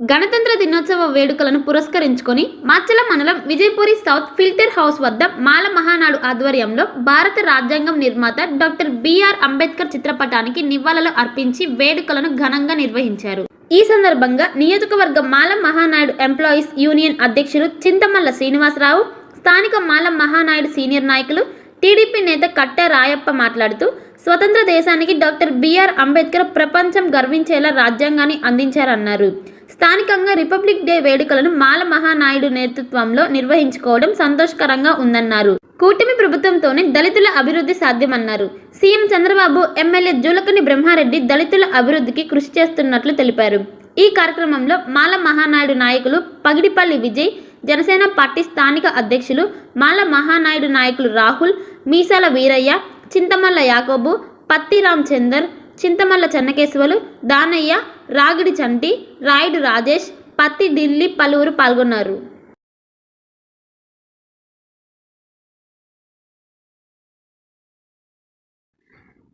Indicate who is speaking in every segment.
Speaker 1: గణతంత్ర దినోత్సవ వేడుకలను పురస్కరించుకొని మాచల మండలం విజయపురి సౌత్ ఫిల్టర్ హౌస్ వద్ద మాల మహానాడు ఆధ్వర్యంలో భారత రాజ్యాంగం నిర్మాత డాక్టర్ బిఆర్ అంబేద్కర్ చిత్రపటానికి నివాళులు అర్పించి వేడుకలను ఘనంగా నిర్వహించారు. ఈ సందర్భంగా నియోజకవర్గ మాల మహానాయుడు ఎంప్లాయీస్ యూనియన్ అధ్యక్షులు చింతమల్ల శ్రీనివాసరావు స్థానిక మాల మహానాయుడు సీనియర్ నాయకులు టీడీపీ నేత కట్టె రాయప్ప మాట్లాడుతూ స్వతంత్ర దేశానికి డాక్టర్ బిఆర్ అంబేద్కర్ ప్రపంచం గర్వించేలా రాజ్యాంగాన్ని అందించారన్నారు. స్థానికంగా రిపబ్లిక్ డే వేడుకలను మాల మహానాయుడు నేతృత్వంలో నిర్వహించుకోవడం సంతోషకరంగా ఉందన్నారు. కూటమి ప్రభుత్వంతోనే దళితుల అభివృద్ధి సాధ్యమన్నారు. సీఎం చంద్రబాబు ఎమ్మెల్యే జూలకని బ్రహ్మారెడ్డి దళితుల అభివృద్ధికి కృషి చేస్తున్నట్లు తెలిపారు. ఈ కార్యక్రమంలో మాల మహానాయుడు నాయకులు పగిడిపల్లి విజయ్ జనసేన పార్టీ స్థానిక అధ్యక్షులు మాల మహానాయుడు నాయకులు రాహుల్ మీసాల వీరయ్య చింతమల్ల యాకోబు పత్తి రామచందర్ చింతమల్ల చెన్నకేశవులు దానయ్య రాగిడి చంటి రాయుడు రాజేష్ పత్తి ఢిల్లీ పలువురు పాల్గొన్నారు.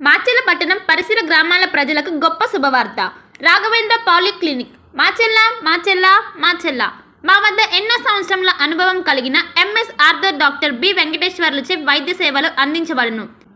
Speaker 1: మాచెల్ల పట్టణం పరిసర గ్రామాల ప్రజలకు గొప్ప శుభవార్త. రాఘవేంద్ర పాలిక్లినిక్. మాచెల్ల మాచెల్ల మాచెల్ల మా వద్ద ఎన్నో సంవత్సరముల అనుభవం కలిగిన ఎంఎస్ ఆర్థర్ డాక్టర్ బి వెంకటేశ్వర్లచే వైద్య సేవలు అందించబడును.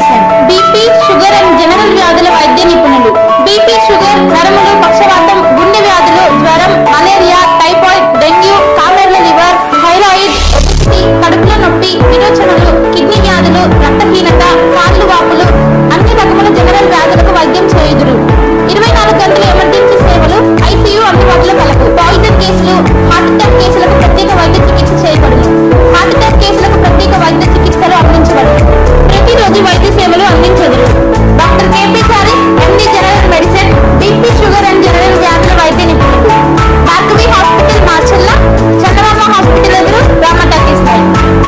Speaker 2: line Macherla doctor KP